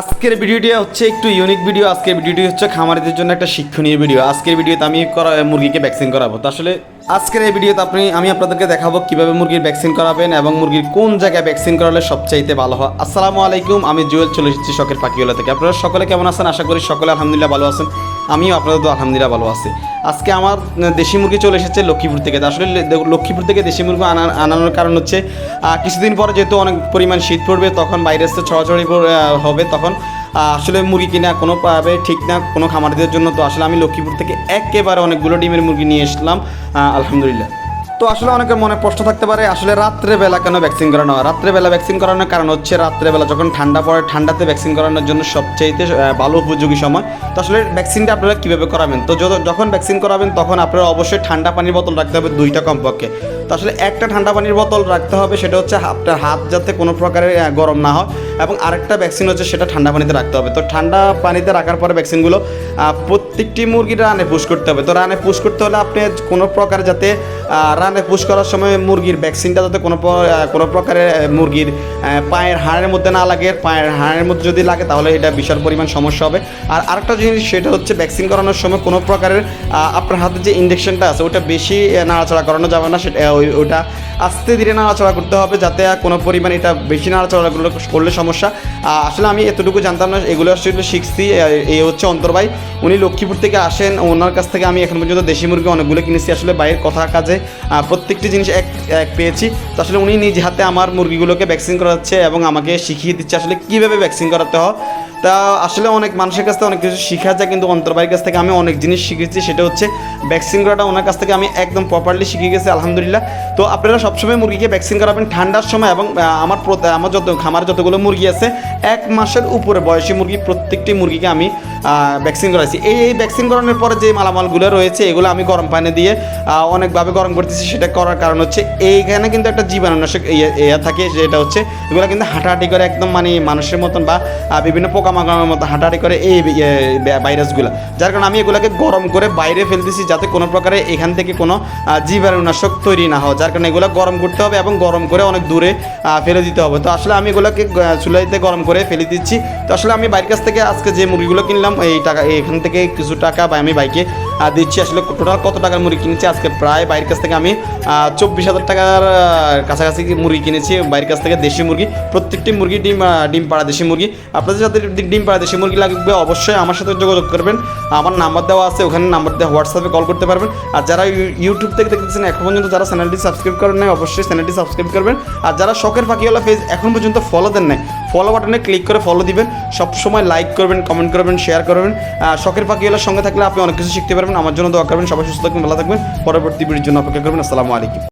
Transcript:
আজকের ভিডিওটি হচ্ছে একটু ইউনিক ভিডিও আজকের ভিডিওটি হচ্ছে খামারিদের জন্য একটা শিক্ষণীয় ভিডিও আজকের ভিডিওতে আমি করা, মুরগিকে ভ্যাকসিন করাবো। তো আসলে আজকের এই ভিডিওতে আপনি, আমি আপনাদেরকে দেখাবো কীভাবে মুরগির ভ্যাকসিন করাবেন এবং মুরগির কোন জায়গায় ভ্যাকসিন করালে সবচাইতে ভালো হয়। আসসালামু আলাইকুম, আমি জুয়েল, চলে এসেছি শখের পাখিওয়ালা থেকে। আপনারা সকলে কেমন আছেন? আশা করি সকলে আলহামদুলিল্লাহ ভালো আছেন। আমিও আপনাদের তো আলহামদুলিল্লাহ ভালো আছি। আজকে আমার দেশি মুরগি চলে এসেছে লক্ষ্মীপুর থেকে। আসলে লক্ষ্মীপুর থেকে দেশি মুরগি আনা আনানোর কারণ হচ্ছে কিছুদিন পরে যেহেতু অনেক পরিমাণ শীত পড়বে, তখন বাইরে এসে ছড়াছড়ি হবে তখন আসলে মুরগি কিনা কোনো পাবে ঠিক না, কোনো খামারিদের জন্য। তো আসলে আমি লক্ষ্মীপুর থেকে একেবারে অনেকগুলো ডিমের মুরগি নিয়ে এসলাম আলহামদুলিল্লাহ। তো আসলে অনেকের মনে প্রশ্ন থাকতে পারে আসলে রাত্রেবেলা কেন ভ্যাকসিন করানো হয়? রাত্রেবেলা ভ্যাকসিন করানোর কারণ হচ্ছে রাত্রেবেলা যখন ঠান্ডা পড়ে ঠান্ডাতে ভ্যাকসিন করানোর জন্য আহ, ভালো উপযোগী সময়। তো আসলে ভ্যাকসিনটা আপনারা কীভাবে করাবেন? তো যখন ভ্যাকসিন করাবেন তখন আপনারা অবশ্যই ঠান্ডা পানির বোতল রাখতে হবে দুইটা কমপক্ষে। তো আসলে একটা ঠান্ডা পানির বোতল রাখতে হবে সেটা হচ্ছে আপনার হাত যাতে কোনো প্রকারের গরম না হয় এবং আরেকটা ভ্যাকসিন হচ্ছে সেটা ঠান্ডা পানিতে রাখতে হবে। তো ঠান্ডা পানিতে রাখার পরে ভ্যাকসিনগুলো আহ, প্রত্যেকটি মুরগির রানে পুশ করতে হবে। তো রানে পুশ করতে হলে আপনি কোনো প্রকার যাতে রানে পুশ করার সময় মুরগির ভ্যাকসিনটা যাতে কোনো কোনো প্রকারের মুরগির পায়ের হাড়ের মধ্যে না লাগে। পায়ের হাড়ের মধ্যে যদি লাগে তাহলে এটা বিশাল পরিমাণ সমস্যা হবে। আর আরেকটা জিনিস সেটা হচ্ছে ভ্যাকসিন করানোর সময় কোনো প্রকারের আপনার হাতে যে ইঞ্জেকশনটা আছে ওটা বেশি নাড়াচাড়া করানো যাবে না। সেটা ওই- ওটা আস্তে ধীরে নাড়াচড়া করতে হবে যাতে কোনো পরিমাণ এটা বেশি নাড়াচাড়া করলে সমস্যা। আসলে আমি এতটুকু জানতাম না, এগুলো আসলে শিখছি এই হচ্ছে অন্তর্বাই উনি লক্ষ্মীপুর থেকে আসেন, ওনার কাছ থেকে আমি এখন পর্যন্ত দেশি মুরগি অনেকগুলো কিনেছি, আসলে বাইরের কথা কাজে। প্রত্যেকটি জিনিস এক এক পেয়েছি। তো আসলে উনি নিজ হাতে আমার মুরগিগুলোকে ভ্যাকসিন করাচ্ছে এবং আমাকে শিখিয়ে দিচ্ছে আসলে কীভাবে ভ্যাকসিন করাতে হয়। তা আসলে অনেক মানুষের কাছ থেকে অনেক কিছু শেখা যায়, কিন্তু অন্তর্বাইয়ের কাছ থেকে আমি অনেক জিনিস শিখেছি। সেটা হচ্ছে ভ্যাকসিন করাটা, ওনার কাছ থেকে আমি একদম প্রপারলি শিখে গেছি, আলহামদুলিল্লাহ। তো আপনারা সবসময় মুরগিকে ভ্যাকসিন করাবেন ঠান্ডার সময় এবং আমার আমার যত, খামার যতগুলো মুরগি আছে, এক মাসের উপরে বয়সী মুরগি, প্রত্যেকটি মুরগিকে আমি ভ্যাকসিন করাইছি। এই এই ভ্যাকসিন করানোর পরে যে মালামালগুলো রয়েছে, এগুলো আমি গরম পানি দিয়ে অনেকভাবে গরম করতেছি, সেটা করার কারণ হচ্ছে এইখানে কিন্তু একটা জীবাণুনাশক ইয়ে ইয়ে থাকে যেটা হচ্ছে এগুলো কিন্তু হাঁটাহাঁটি করে একদম মানে মানুষের মতন বা বিভিন্ন পোকামাকড়ের মতো হাঁটাহাঁটি করে এই ভাইরাসগুলো। যার কারণে আমি এগুলোকে গরম করে বাইরে ফেলতেছি যাতে কোনো প্রকারে এখান থেকে কোনো জীবাণুনাশক তৈরি না হয়। যার কারণে এগুলো গরম করতে হবে এবং গরম করে অনেক দূরে ফেলে দিতে হবে। তো আসলে আমি এগুলোকে চুলাইতে গরম করে ফেলে দিচ্ছি। তো আসলে আমি বাইরের কাছ থেকে আজকে যে মুরগিগুলো কিনলাম, এই টাকা, এখান থেকে কিছু টাকা বা আমি বাইকে দিচ্ছি আসলে টোটাল কত টাকার মুরগি কিনেছি? আজকে প্রায় বাইরের কাছ থেকে আমি চব্বিশ হাজার টাকার কাছাকাছি মুরগি কিনেছি। বাইরের কাছ থেকে দেশি মুরগি, প্রত্যেকটি মুরগি ডিম ডিম পাড়া দেশি মুরগি। আপনাদের যাদের ডিম পাড়া দেশি মুরগি লাগবে, অবশ্যই আমার সাথে যোগাযোগ করবেন। আমার নাম্বার দেওয়া আছে, ওখানে নাম্বার দেওয়া হোয়াটসঅ্যাপে কল করতে পারবেন। আর যারা ইউ- ইউটিউব থেকে দেখতেছেন, এখন পর্যন্ত যারা চ্যানেলটি সাবস্ক্রাইব করেন নাই, অবশ্যই চ্যানেলটি সাবস্ক্রাইব করবেন। আর যারা শখের ফাঁকিওয়ালা পেজ এখন পর্যন্ত ফলো দেন নাই ফলো বাটনে ক্লিক করে ফলো দিবেন। সবসময় লাইক করবেন কমেন্ট করবেন শেয়ার করবেন। শখের পাখিওয়ালার সঙ্গে থাকলে আপনি অনেক কিছু শিখতে পারবেন। আমার জন্য দোয়া করবেন, সবাই সুস্থ থাকবেন, ভালো থাকবেন। পরবর্তী ভিডিওর জন্য অপেক্ষা করবেন। আসসালামু আলাইকুম।